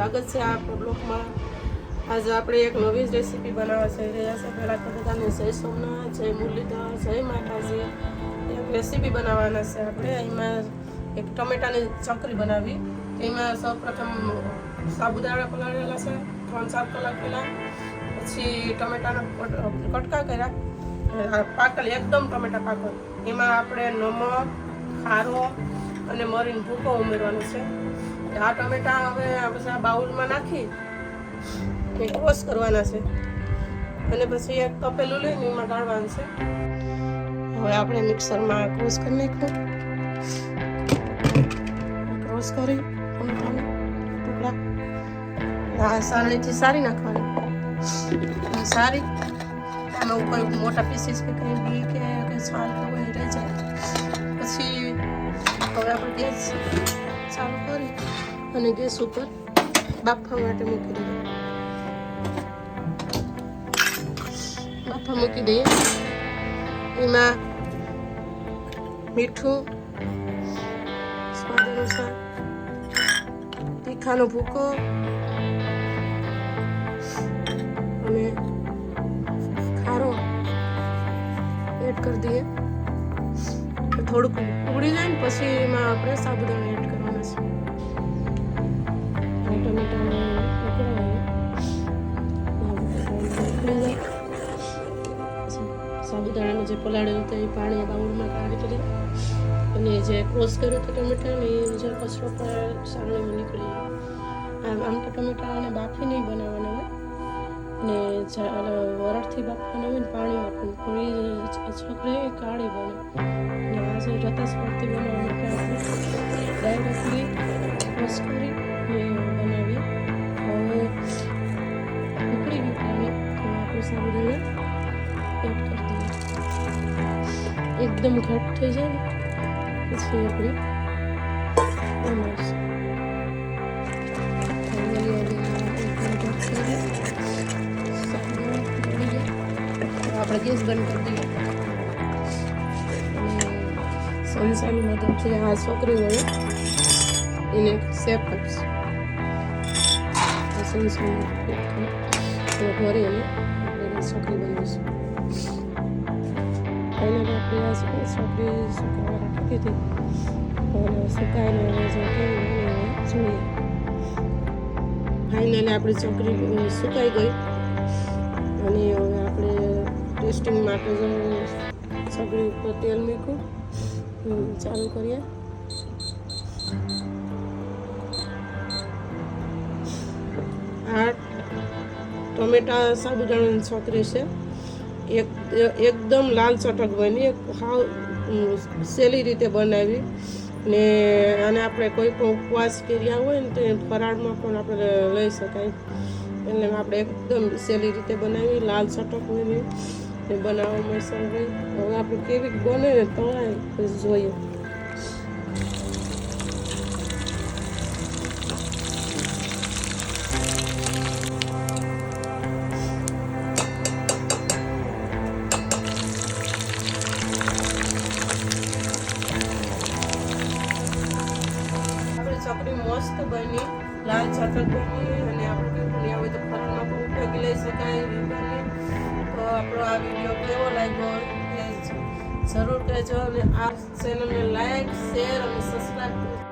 સ્વાગત છે આ બ્લોગમાં આજે આપણે એક નવી જ રેસીપી બનાવવા જઈ રહ્યા છે. પહેલાં તો બધાને જય સોમનાથ, જય મુરલીધર, જય માતાજી. એક રેસીપી બનાવવાના છે આપણે. એમાં એક ટમેટાની ચકરી બનાવી. એમાં સૌપ્રથમ સાબુદાણા પલાળેલા છે, ત્રણ ચાર કલાક પહેલાં. પછી ટમેટાના કટકા કર્યા. પાકલ, એકદમ ટમેટા પાકલ. એમાં આપણે નમક, ખારો અને મરીન ભૂકો ઉમેરવાનો છે. આ ટમેટા હવે બાઉલમાં નાખી ને ક્રોસ કરવાના છે. અને પછી એક તપેલું લઈને એમાં ગાળવાનું છે. હવે આપણે મિક્સરમાં ક્રોસ કરી નાખ્યું ક્રોસ કરી ટુકડા. આ સારણીથી સારી નાખવાની. સારી આમાં ઉપર મોટા પીસીસ કે કંઈ બી કે કંઈ છાલ કે રહી જાય. પછી હવે આપણે ગેસ અને ગેસ ઉપર બાફવા માટે મૂકી દઈએ. બાફા મૂકી દઈએ. એમાં મીઠું, સ્વાદ અનુસાર તીખાનો ભૂકો અને ખારો એડ કરી દઈએ. થોડુંક ઉગડી જાય ને પછી એમાં આપણે સાબુદાણા એડ કરવાના છે. સાબુદાણાનું જે પલાળેલું હતું પાણી બાઉલમાં કાઢી કરી અને જે ક્રોસ કર્યું તો ટમેટાને, એ જે કચરો પર સારણીમાં નીકળી. આમ આમ તો ટમેટાને બાફી નહીં બનાવવાના હોય. અને વરડથી બાફવાના હોય ને પાણી આપવાનું થોડી છોકરી કાળી બને અને આજે રતાસ પડતી બનાવવા ડાયરેક્ટલી ક્રોસ કરી આપણે એડ કરી દઈએ એકદમ ઘટ થઈ જાય ને, પછી આપણે ગેસ બંધ કરી દઈએ સંસારની મદદથી આ છોકરી એને શેપ આપશે સંસારનો ઉપયોગ છોકરી બનાવીશું પહેલાં આપણે આ છે છોકરી સુકાવા રાખી દીધી અને સુકાઈને હવે જો બને જોઈએ ફાઇનલી આપણી છોકરી સુકાઈ ગઈ અને હવે આપણે ટેસ્ટિંગ માટે જો સગડી ઉપર તેલ મૂક્યું ચાલુ કરીએ ટમેટા સાબુદાણાની છોકરી છે. એક, એકદમ લાલ ચટક બની, એક હાવ સહેલી રીતે બનાવી. ને આને આપણે કોઈ પણ ઉપવાસ કર્યા હોય ને તો ફરાળમાં પણ આપણે લઈ શકાય. એટલે આપણે એકદમ સહેલી રીતે બનાવી, લાલ ચટક બની. બનાવવામાં સરળ હવે આપણે કેવી બને ને જોઈએ. લાલ બની અને આપણે કંઈ હોય તો પણ ઉપયોગી લઈ શકાય તો આપણો આ વીડિયો કેવો લાગ્યો જરૂર કહેજો અને આ ચેનલને લાઈક શેર અને સબસ્ક્રાઈબ